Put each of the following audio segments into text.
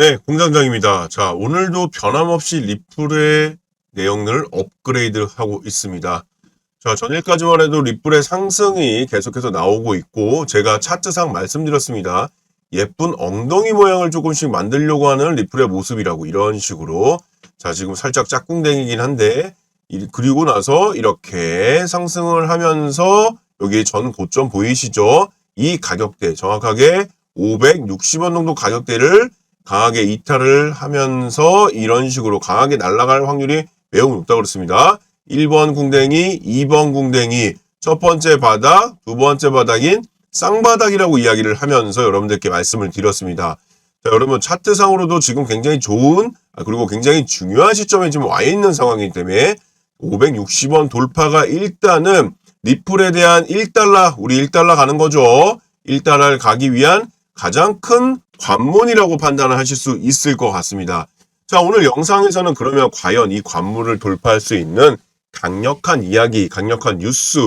네, 공장장입니다. 자, 오늘도 변함없이 리플의 내용을 업그레이드하고 있습니다. 자, 전일까지만 해도 리플의 상승이 계속해서 나오고 있고, 제가 차트상 말씀드렸습니다. 예쁜 엉덩이 모양을 조금씩 만들려고 하는 리플의 모습이라고 이런 식으로. 자, 지금 살짝 짝꿍댕이긴 한데, 이- 그리고 나서 이렇게 상승을 하면서 여기 전 고점 보이시죠? 이 가격대, 정확하게 560원 정도 가격대를 강하게 이탈을 하면서 이런 식으로 강하게 날아갈 확률이 매우 높다고 그랬습니다. 1번 궁뎅이, 2번 궁뎅이, 첫 번째 바닥, 두 번째 바닥인 쌍바닥이라고 이야기를 하면서 여러분들께 말씀을 드렸습니다. 자, 여러분 차트상으로도 지금 굉장히 좋은 아, 그리고 굉장히 중요한 시점에 지금 와 있는 상황이기 때문에 560원 돌파가 일단은 리플에 대한 1달러 우리 1달러 가는 거죠. 1달러를 가기 위한 가장 큰 관문이라고 판단을 하실 수 있을 것 같습니다. 자, 오늘 영상에서는 그러면 과연 이 관문을 돌파할 수 있는 강력한 이야기, 강력한 뉴스,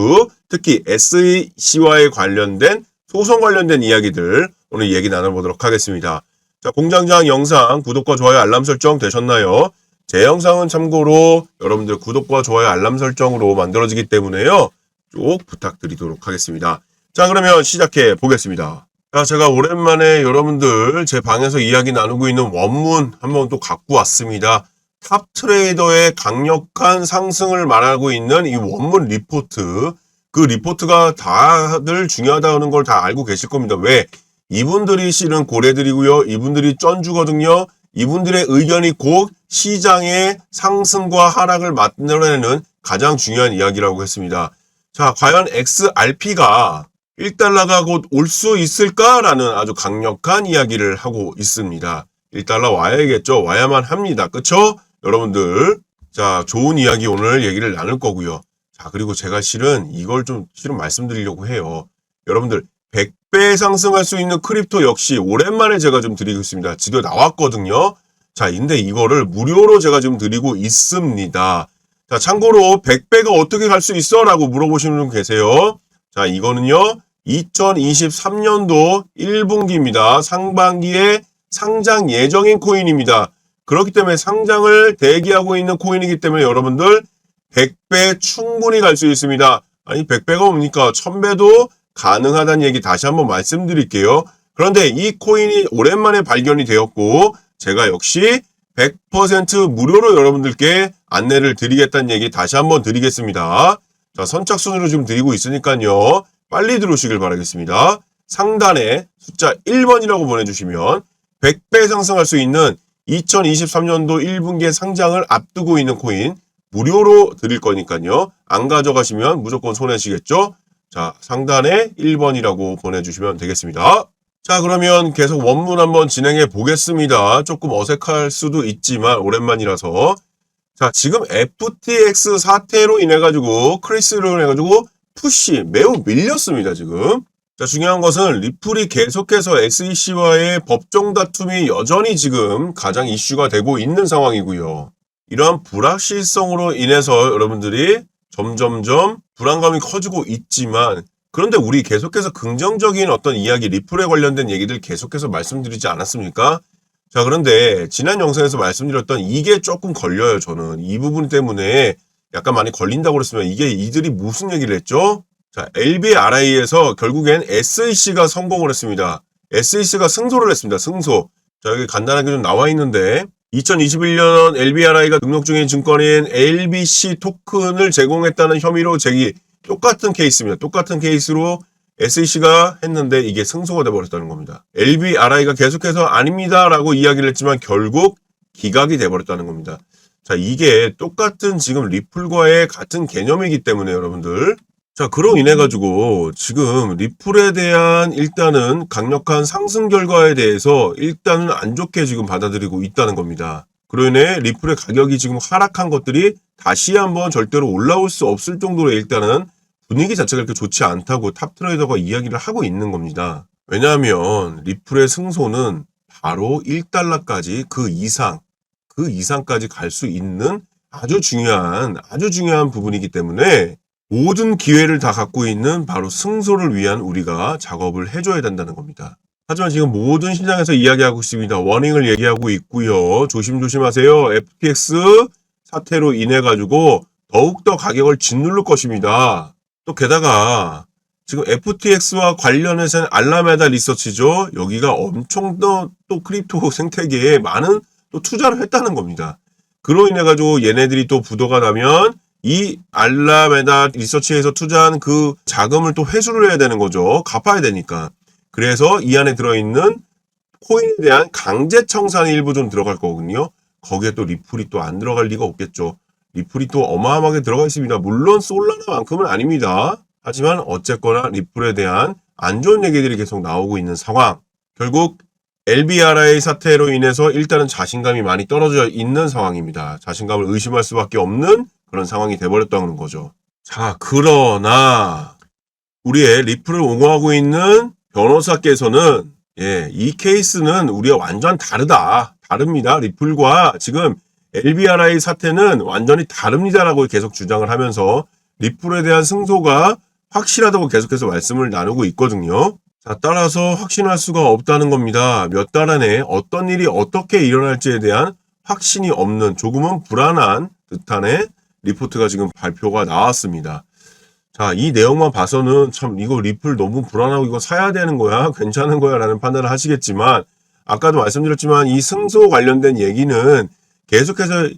특히 SEC와의 관련된 소송 관련된 이야기들 오늘 얘기 나눠보도록 하겠습니다. 자, 공장장 영상 구독과 좋아요, 알람 설정 되셨나요? 제 영상은 참고로 여러분들 구독과 좋아요, 알람 설정으로 만들어지기 때문에요. 쭉 부탁드리도록 하겠습니다. 자, 그러면 시작해 보겠습니다. 자, 제가 오랜만에 여러분들 제 방에서 이야기 나누고 있는 원문 한번 또 갖고 왔습니다. 탑 트레이더의 강력한 상승을 말하고 있는 이 원문 리포트. 그 리포트가 다들 중요하다는 걸 다 알고 계실 겁니다. 왜? 이분들이 실은 고래들이고요. 이분들이 쩐주거든요. 이분들의 의견이 곧 시장의 상승과 하락을 만들어내는 가장 중요한 이야기라고 했습니다. 자, 과연 XRP가 1달러가 곧 올 수 있을까라는 아주 강력한 이야기를 하고 있습니다. 1달러 와야겠죠? 와야만 합니다. 그쵸? 여러분들. 자, 좋은 이야기 오늘 얘기를 나눌 거고요. 자, 그리고 제가 실은 이걸 좀 실은 말씀드리려고 해요. 여러분들, 100배 상승할 수 있는 크립토 역시 오랜만에 제가 좀 드리고 있습니다. 지도 나왔거든요. 자, 근데 이거를 무료로 제가 지금 드리고 있습니다. 자, 참고로 100배가 어떻게 갈 수 있어? 라고 물어보시는 분 계세요. 자, 이거는요, 2023년도 1분기입니다. 상반기에 상장 예정인 코인입니다. 그렇기 때문에 상장을 대기하고 있는 코인이기 때문에 여러분들 100배 충분히 갈 수 있습니다. 아니, 100배가 뭡니까? 1000배도 가능하다는 얘기 다시 한번 말씀드릴게요. 그런데 이 코인이 오랜만에 발견이 되었고, 제가 역시 100% 무료로 여러분들께 안내를 드리겠다는 얘기 다시 한번 드리겠습니다. 자, 선착순으로 지금 드리고 있으니까요. 빨리 들어오시길 바라겠습니다. 상단에 숫자 1번이라고 보내주시면 100배 상승할 수 있는 2023년도 1분기에 상장을 앞두고 있는 코인 무료로 드릴 거니까요. 안 가져가시면 무조건 손해시겠죠? 자, 상단에 1번이라고 보내주시면 되겠습니다. 자, 그러면 계속 원문 한번 진행해 보겠습니다. 조금 어색할 수도 있지만 오랜만이라서. 자, 지금 FTX 사태로 인해가지고, 크리스로 인해가지고, 푸시 매우 밀렸습니다, 지금. 자, 중요한 것은 리플이 계속해서 SEC와의 법정 다툼이 여전히 지금 가장 이슈가 되고 있는 상황이고요. 이러한 불확실성으로 인해서 여러분들이 점점점 불안감이 커지고 있지만 그런데 우리 계속해서 긍정적인 어떤 이야기 리플에 관련된 얘기들 계속해서 말씀드리지 않았습니까? 자, 그런데 지난 영상에서 말씀드렸던 이게 조금 걸려요, 저는. 이 부분 때문에 약간 많이 걸린다고 그랬으면 이게 이들이 무슨 얘기를 했죠? 자, LBRI에서 결국엔 SEC가 성공을 했습니다. SEC가 승소를 했습니다. 승소. 자, 여기 간단하게 좀 나와 있는데 2021년 LBRI가 등록 중인 증권인 LBC 토큰을 제공했다는 혐의로 제기 똑같은 케이스입니다. 똑같은 케이스로 SEC가 했는데 이게 승소가 돼버렸다는 겁니다. LBRI가 계속해서 아닙니다라고 이야기를 했지만 결국 기각이 돼버렸다는 겁니다. 자, 이게 똑같은 지금 리플과의 같은 개념이기 때문에 여러분들. 자, 그로 인해 가지고 지금 리플에 대한 일단은 강력한 상승 결과에 대해서 일단은 안 좋게 지금 받아들이고 있다는 겁니다. 그로 인해 리플의 가격이 지금 하락한 것들이 다시 한번 절대로 올라올 수 없을 정도로 일단은 분위기 자체가 이렇게 좋지 않다고 탑 트레이더가 이야기를 하고 있는 겁니다. 왜냐하면 리플의 승소는 바로 1달러까지 그 이상, 그 이상까지 갈 수 있는 아주 중요한, 아주 중요한 부분이기 때문에 모든 기회를 다 갖고 있는 바로 승소를 위한 우리가 작업을 해줘야 된다는 겁니다. 하지만 지금 모든 시장에서 이야기하고 있습니다. 워닝을 얘기하고 있고요. 조심조심하세요. FTX 사태로 인해 가지고 더욱더 가격을 짓누를 것입니다. 또 게다가 지금 FTX와 관련해서는 알라메다 리서치죠. 여기가 엄청 더또 크립토 생태계에 많은 또 투자를 했다는 겁니다. 그로 인해 가지고 얘네들이 또 부도가 나면 이 알라메다 리서치에서 투자한 그 자금을 또 회수를 해야 되는 거죠. 갚아야 되니까. 그래서 이 안에 들어있는 코인에 대한 강제 청산이 일부 좀 들어갈 거거든요. 거기에 또 리플이 또 안 들어갈 리가 없겠죠. 리플이 또 어마어마하게 들어가 있습니다. 물론 솔라나만큼은 아닙니다. 하지만 어쨌거나 리플에 대한 안 좋은 얘기들이 계속 나오고 있는 상황. 결국 LBRI 사태로 인해서 일단은 자신감이 많이 떨어져 있는 상황입니다. 자신감을 의심할 수밖에 없는 그런 상황이 돼버렸다는 거죠. 자, 그러나 우리의 리플을 옹호하고 있는 변호사께서는 예, 이 케이스는 우리가 완전 다르다. 다릅니다. 리플과 지금 LBRI 사태는 완전히 다릅니다라고 계속 주장을 하면서 리플에 대한 승소가 확실하다고 계속해서 말씀을 나누고 있거든요. 자, 따라서 확신할 수가 없다는 겁니다. 몇 달 안에 어떤 일이 어떻게 일어날지에 대한 확신이 없는 조금은 불안한 듯한의 리포트가 지금 발표가 나왔습니다. 자, 이 내용만 봐서는 참 이거 리플 너무 불안하고 이거 사야 되는 거야? 괜찮은 거야? 라는 판단을 하시겠지만 아까도 말씀드렸지만 이 승소 관련된 얘기는 계속해서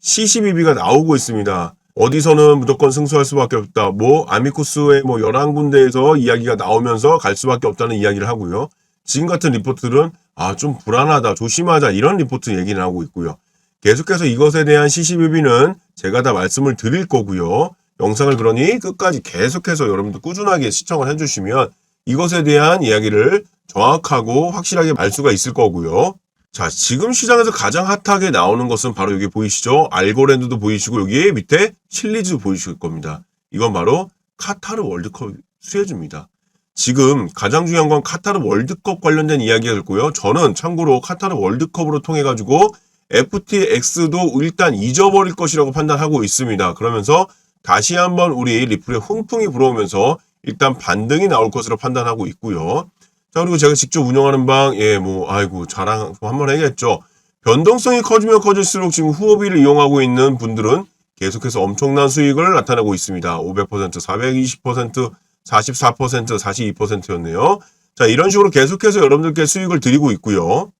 CCBB가 나오고 있습니다. 어디서는 무조건 승소할 수밖에 없다. 뭐 아미쿠스의 뭐 11군데에서 이야기가 나오면서 갈 수밖에 없다는 이야기를 하고요. 지금 같은 리포트들은 아 좀 불안하다. 조심하자. 이런 리포트 얘기를 하고 있고요. 계속해서 이것에 대한 CCBB는 제가 다 말씀을 드릴 거고요. 영상을 그러니 끝까지 계속해서 여러분들 꾸준하게 시청을 해주시면 이것에 대한 이야기를 정확하고 확실하게 알 수가 있을 거고요. 자, 지금 시장에서 가장 핫하게 나오는 것은 바로 여기 보이시죠? 알고랜드도 보이시고 여기 밑에 칠리즈도 보이실 겁니다. 이건 바로 카타르 월드컵 수혜주입니다. 지금 가장 중요한 건 카타르 월드컵 관련된 이야기가 있고요. 저는 참고로 카타르 월드컵으로 통해 가지고 FTX도 일단 잊어버릴 것이라고 판단하고 있습니다. 그러면서 다시 한번 우리 리플에 훈풍이 불어오면서 일단 반등이 나올 것으로 판단하고 있고요. 자, 그리고 제가 직접 운영하는 방, 예, 뭐, 아이고, 자랑 한번 해야겠죠. 변동성이 커지면 커질수록 지금 후업위를 이용하고 있는 분들은 계속해서 엄청난 수익을 나타내고 있습니다. 500%, 420%, 44%, 42%였네요. 자, 이런 식으로 계속해서 여러분들께 수익을 드리고 있고요.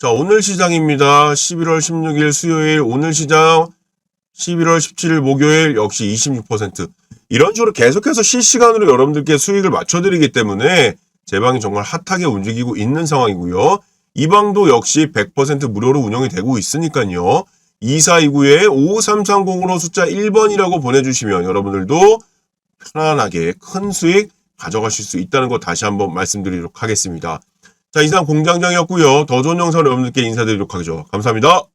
자, 오늘 시장입니다. 11월 16일 수요일, 오늘 시장 11월 17일 목요일 역시 26%. 이런 식으로 계속해서 실시간으로 여러분들께 수익을 맞춰드리기 때문에 제 방이 정말 핫하게 움직이고 있는 상황이고요. 이 방도 역시 100% 무료로 운영이 되고 있으니까요. 2429에 5330으로 숫자 1번이라고 보내주시면 여러분들도 편안하게 큰 수익 가져가실 수 있다는 거 다시 한번 말씀드리도록 하겠습니다. 자, 이상 공장장이었고요. 더 좋은 영상으로 여러분들께 인사드리도록 하죠. 감사합니다.